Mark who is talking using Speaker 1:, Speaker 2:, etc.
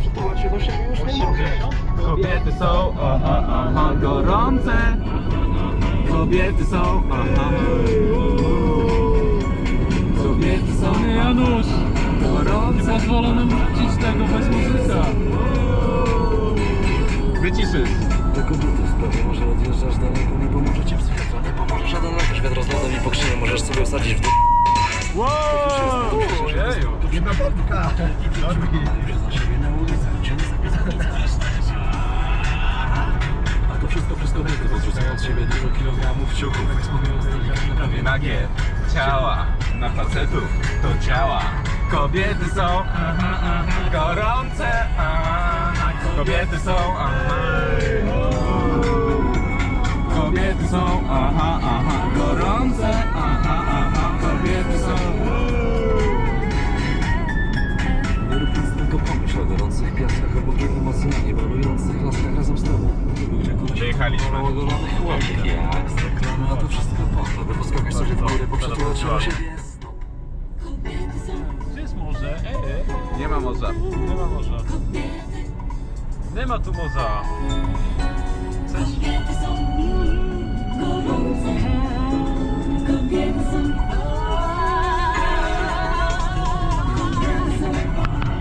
Speaker 1: przytulać się do siebie już nie mogę.
Speaker 2: Kobiety są, aha, aha, gorące. Kobiety są, aha. Kobiety są,
Speaker 3: Janusz, nie
Speaker 2: gorące.
Speaker 3: pozwolono wrócić tego bez muzyka.
Speaker 2: Wyciszysz.
Speaker 1: Tylko buty w sprawie, może odjeżdżasz daleko, nie pomoże ci psychiatra, nie pomoże żaden lekarz wiatrozlodowi po krzynie, możesz sobie osadzić w dół.
Speaker 2: Wow! Ojeju.
Speaker 1: Jedna podka. Już siebie na ulicę, kilogramów ciuchów, eksponując delikatne prawie
Speaker 2: Nagie ciała na facetów to ciała. Kobiety są aha, aha, gorące. Kobiety są aha. Kobiety są aha, aha, gorące. Aha, aha, kobiety są.
Speaker 1: Chłopów, jak zwykle, a to wszystko po to, by poskakać sobie w górę, się do siebie.
Speaker 3: Gdzie jest morze? Ej,
Speaker 2: Nie ma morza.
Speaker 3: nie ma morza. Nie ma tu morza. Chcesz?